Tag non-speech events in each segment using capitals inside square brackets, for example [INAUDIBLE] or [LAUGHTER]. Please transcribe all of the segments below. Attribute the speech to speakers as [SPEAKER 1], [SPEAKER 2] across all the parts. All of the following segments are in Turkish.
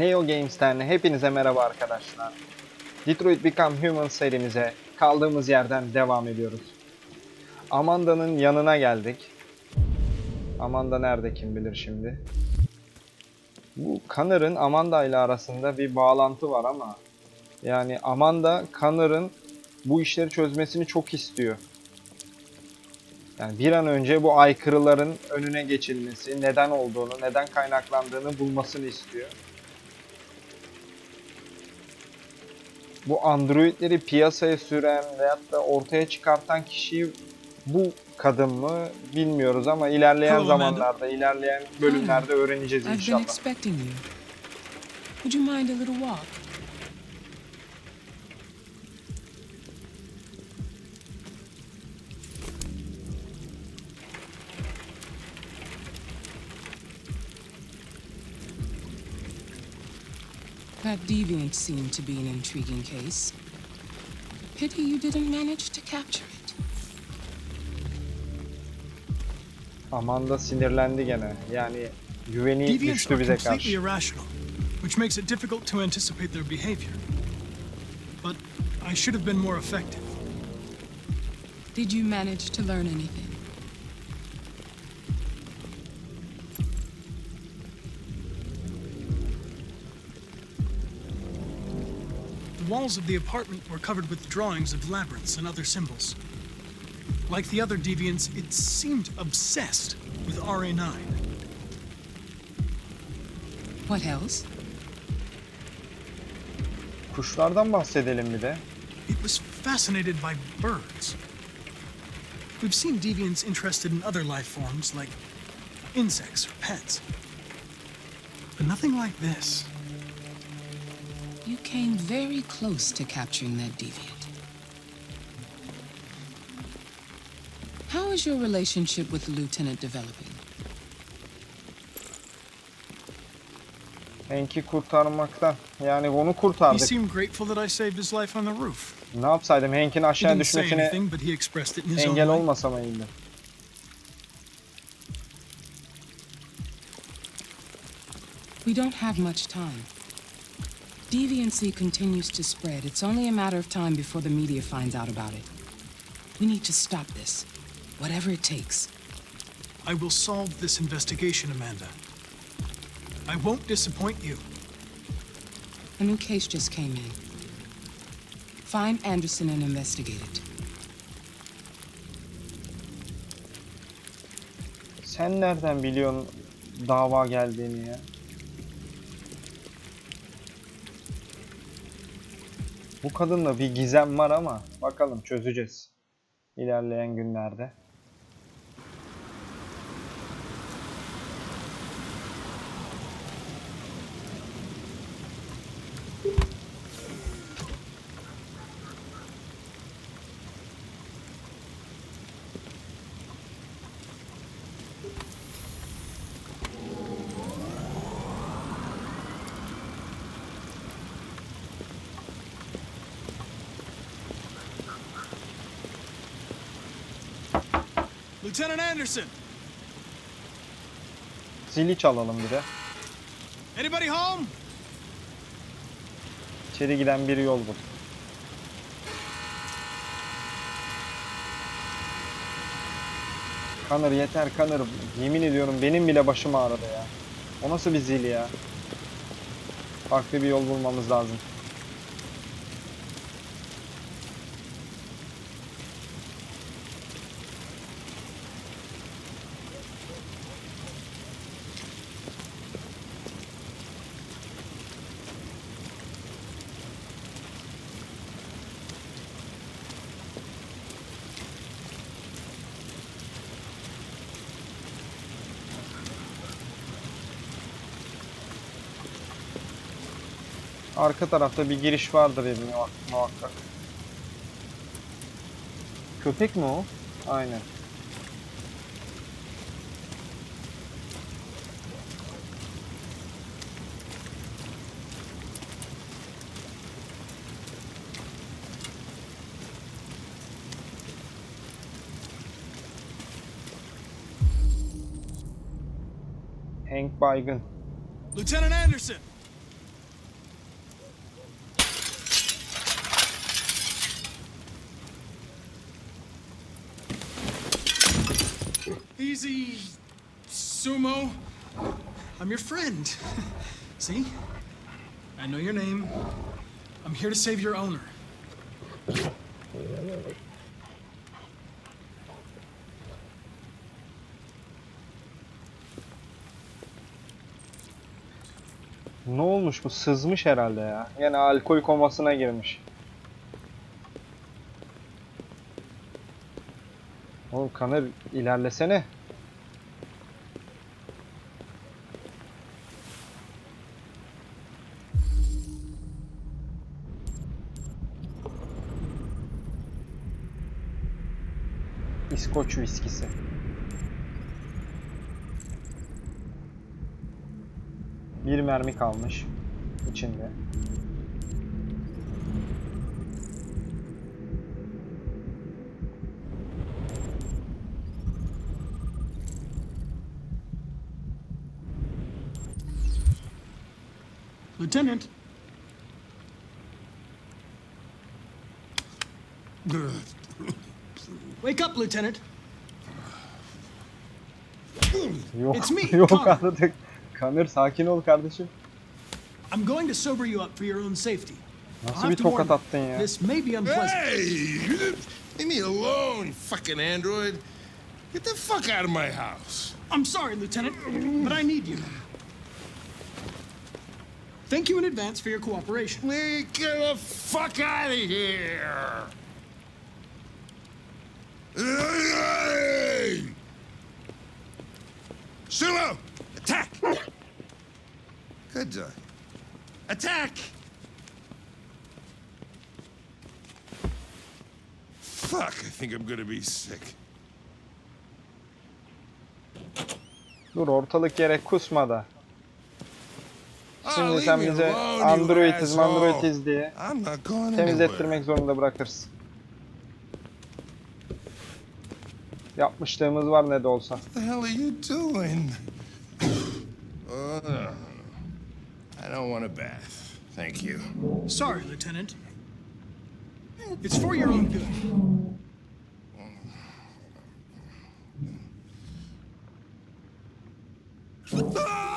[SPEAKER 1] Neo Games'ten hepinize merhaba arkadaşlar. Detroit Become Human serimize kaldığımız yerden devam ediyoruz. Amanda'nın yanına geldik. Amanda nerede kim bilir şimdi. Bu Connor'ın Amanda ile arasında bir bağlantı var ama yani Amanda Connor'ın bu işleri çözmesini çok istiyor. Yani bir an önce bu aykırıların önüne geçilmesi, neden olduğunu, neden kaynaklandığını bulmasını istiyor. Bu androidleri piyasaya süren veyahut da ortaya çıkartan kişi bu kadın mı bilmiyoruz ama ilerleyen
[SPEAKER 2] Hello,
[SPEAKER 1] zamanlarda, ilerleyen bölümlerde öğreneceğiz
[SPEAKER 3] I've been
[SPEAKER 1] inşallah.
[SPEAKER 3] expecting you. Would you mind a little walk? That deviant seemed to be an intriguing case. Pity you didn't manage to capture it.
[SPEAKER 1] Amanda sinirlendi gene. Yani güveni
[SPEAKER 2] Deviants
[SPEAKER 1] düştü
[SPEAKER 2] are
[SPEAKER 1] bize
[SPEAKER 2] completely
[SPEAKER 1] karşı.
[SPEAKER 2] irrational, which makes it difficult to anticipate their behavior. But I should have been more effective.
[SPEAKER 3] Did you manage to learn anything?
[SPEAKER 2] Walls of the apartment were covered with drawings of labyrinths and other symbols. Like the other deviants, it seemed obsessed with RA9.
[SPEAKER 3] What else?
[SPEAKER 1] Kuşlardan bahsedelim bir de.
[SPEAKER 2] It was fascinated by birds. We've seen deviants interested in other life forms like insects or pets. But nothing like this.
[SPEAKER 3] You came very close to capturing that deviant. How is your relationship with the lieutenant developing?
[SPEAKER 1] Hank'i kurtarmaktan. Yani bunu
[SPEAKER 2] He
[SPEAKER 1] kurtardık.
[SPEAKER 2] seemed grateful that I saved his life on the roof.
[SPEAKER 1] Ne yapsaydım? Hank'in
[SPEAKER 2] He
[SPEAKER 1] aşağı
[SPEAKER 2] didn't say
[SPEAKER 1] düşmesine
[SPEAKER 2] anything, but he expressed it in his own
[SPEAKER 1] engel
[SPEAKER 2] way.
[SPEAKER 1] olmasa mıydı?
[SPEAKER 3] We don't have much time. Deviancy continues to spread. It's only a matter of time before the media finds out about it. We need to stop this, whatever it takes.
[SPEAKER 2] I will solve this investigation, Amanda. I won't disappoint you.
[SPEAKER 3] A new case just came in. Find Anderson and investigate it.
[SPEAKER 1] Sen nereden biliyorsun dava geldiğini ya? Bu kadınla bir gizem var ama bakalım çözeceğiz. İlerleyen günlerde.
[SPEAKER 2] Lieutenant Anderson,
[SPEAKER 1] Zili çalalım bir de.
[SPEAKER 2] anybody home?
[SPEAKER 1] İçeri giden bir yol bul. Kanır yeter kanır. Yemin ediyorum benim bile başım ağrıdı ya. O nasıl bir zil ya? Farklı bir yol bulmamız lazım. Arka tarafta bir giriş vardır muhak- muhakkak. Köpek mi o? Aynen. Hank baygın.
[SPEAKER 2] Lieutenant Anderson, Easy, Sumo. I'm your friend. [LAUGHS] See? I know your name. I'm here to save your owner.
[SPEAKER 1] Ne olmuş bu? Sızmış herhalde ya. Yani alkol komasına girmiş. Oğlum Kanır ilerlesene. İskoç viskisi. Bir mermi kalmış içinde.
[SPEAKER 2] Lieutenant. Wake up, Lieutenant.
[SPEAKER 1] Yok,
[SPEAKER 2] It's me, [LAUGHS]
[SPEAKER 1] yok
[SPEAKER 2] Connor.
[SPEAKER 1] artık. Kanır sakin ol kardeşim.
[SPEAKER 2] I'm going to sober you up for your own safety. I'll
[SPEAKER 1] Nasıl
[SPEAKER 2] have
[SPEAKER 1] bir
[SPEAKER 2] to warn
[SPEAKER 1] tokat
[SPEAKER 2] you,
[SPEAKER 1] attın ya?
[SPEAKER 2] This may be unpleasant.
[SPEAKER 4] Hey, leave me alone, you fucking android. Get the fuck out of my house.
[SPEAKER 2] I'm sorry, Lieutenant, but I need you. Thank you in advance for your cooperation.
[SPEAKER 4] Lee, get the fuck out of here. Hey! Sumo, attack! Good dog. Attack! Fuck, I think I'm gonna be sick.
[SPEAKER 1] Dur ortalık yere kusma da.
[SPEAKER 4] Oh,
[SPEAKER 1] Şimdi sen bize androidiz androidiz diye temizlettirmek zorunda bırakırsın. Yapmışlığımız var ne de olsa.
[SPEAKER 4] What the hell are you doing? Uh, I don't want a bath. Thank you.
[SPEAKER 2] Sorry, Lieutenant. It's for your own good.
[SPEAKER 4] Ah! Ah!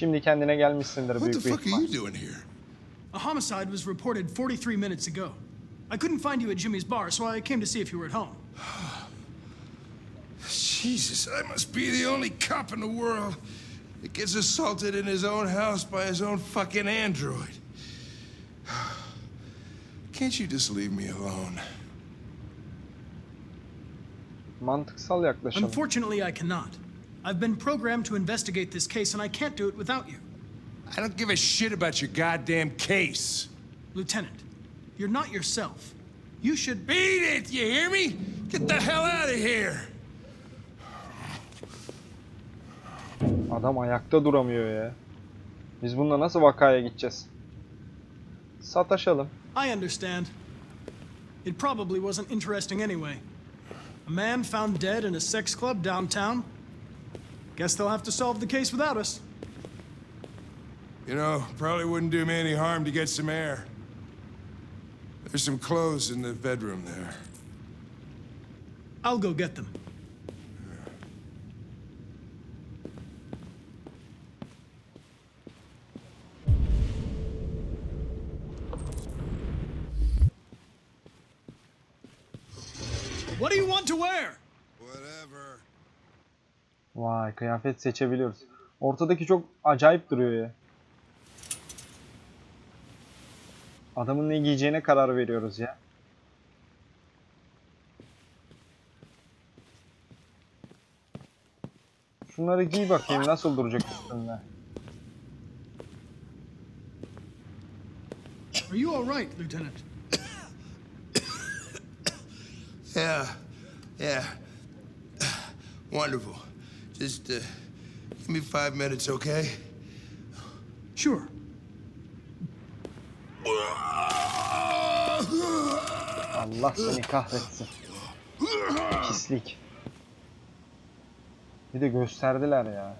[SPEAKER 1] Şimdi kendine gelmişsindir
[SPEAKER 4] What the
[SPEAKER 1] büyük bir
[SPEAKER 4] fuck are
[SPEAKER 1] ihtimal.
[SPEAKER 4] you doing here?
[SPEAKER 2] A homicide was reported 43 minutes ago. I couldn't find you at Jimmy's bar, so I came to see if you were at home. [SIGHS]
[SPEAKER 4] Jesus, I must be the only cop in the world that gets assaulted in his own house by his own fucking android. [SIGHS] Can't you just leave me alone?
[SPEAKER 1] Mantıksal yaklaşalım.
[SPEAKER 2] Unfortunately, I cannot. I've been programmed to investigate this case, and I can't do it without you.
[SPEAKER 4] I don't give a shit about your goddamn case.
[SPEAKER 2] Lieutenant, you're not yourself. You should.
[SPEAKER 4] Beat it, you hear me? Get the hell out of here.
[SPEAKER 1] Adam ayakta duramıyor ya. Biz bununla nasıl vakaya gideceğiz? Sataşalım.
[SPEAKER 2] I understand. It probably wasn't interesting anyway. A man found dead in a sex club downtown. Guess they'll have to solve the case without us.
[SPEAKER 4] You know, probably wouldn't do me any harm to get some air. There's some clothes in the bedroom there.
[SPEAKER 2] I'll go get them.
[SPEAKER 1] Kıyafet seçebiliyoruz. Ortadaki çok acayip duruyor ya. Adamın ne giyeceğine karar veriyoruz ya. Şunları giy bakayım nasıl duracak üstünde.
[SPEAKER 2] Are you all right, Lieutenant?
[SPEAKER 4] Yeah, yeah. Wonderful. Just uh, give me five minutes, okay?
[SPEAKER 2] Sure.
[SPEAKER 1] Allah seni kahretsin. Pislik. Bir de gösterdiler ya.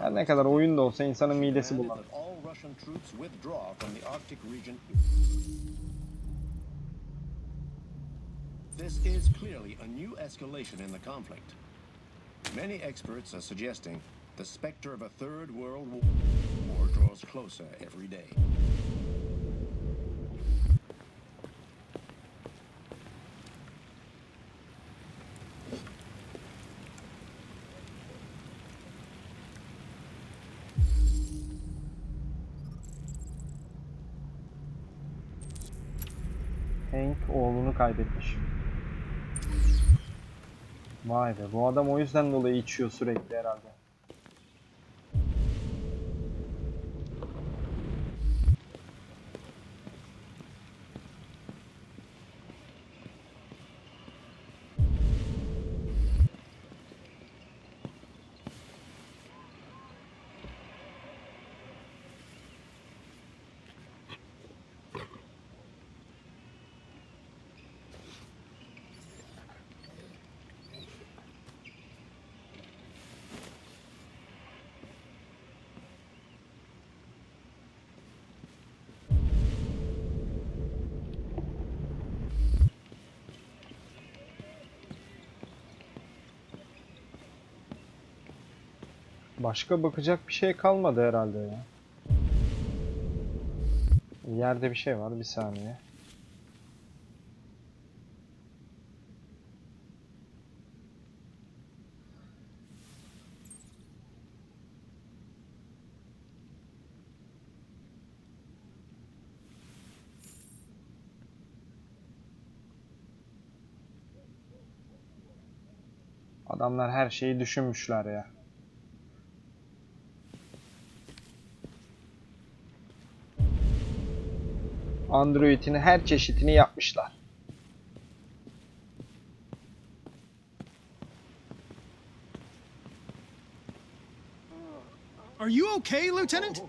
[SPEAKER 1] Her ne kadar oyun da olsa insanın midesi bulanır.
[SPEAKER 5] This is clearly a new escalation in the conflict. Many experts are suggesting the specter of a third world war draws closer every day.
[SPEAKER 1] Oğlunu kaybetmiş. Vay be bu adam o yüzden dolayı içiyor sürekli herhalde. Başka bakacak bir şey kalmadı herhalde ya. Yerde bir şey var bir saniye. Adamlar her şeyi düşünmüşler ya. Android'in her çeşitini yapmışlar.
[SPEAKER 2] Are you okay, Lieutenant?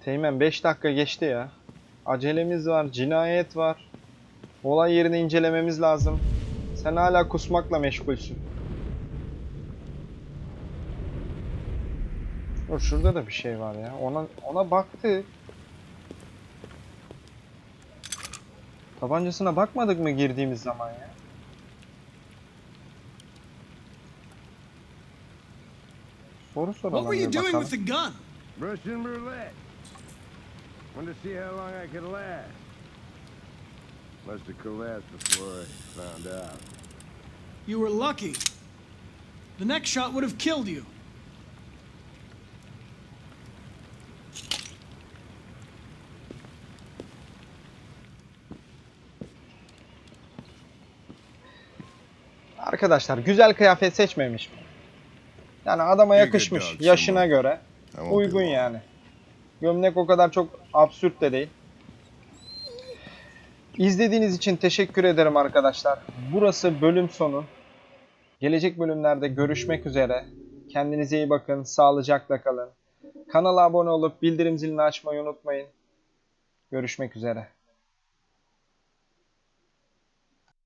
[SPEAKER 1] Teğmen 5 dakika geçti ya. Acelemiz var, cinayet var. Olay yerini incelememiz lazım. Sen hala kusmakla meşgulsün. Dur şurada da bir şey var ya. Ona ona baktı. Tabancasına bakmadık mı girdiğimiz zaman ya? Soru soralım
[SPEAKER 2] What were you doing with the gun?
[SPEAKER 4] Russian roulette. Wanted to see how long I could last. Must have collapsed before I found out.
[SPEAKER 2] You were lucky. The next shot would have killed you.
[SPEAKER 1] Arkadaşlar güzel kıyafet seçmemiş mi? Yani adama yakışmış yaşına
[SPEAKER 4] Simba.
[SPEAKER 1] göre. Uygun yani. Gömlek o kadar çok absürt de değil. İzlediğiniz için teşekkür ederim arkadaşlar. Burası bölüm sonu. Gelecek bölümlerde görüşmek üzere. Kendinize iyi bakın. Sağlıcakla kalın. Kanala abone olup bildirim zilini açmayı unutmayın. Görüşmek üzere.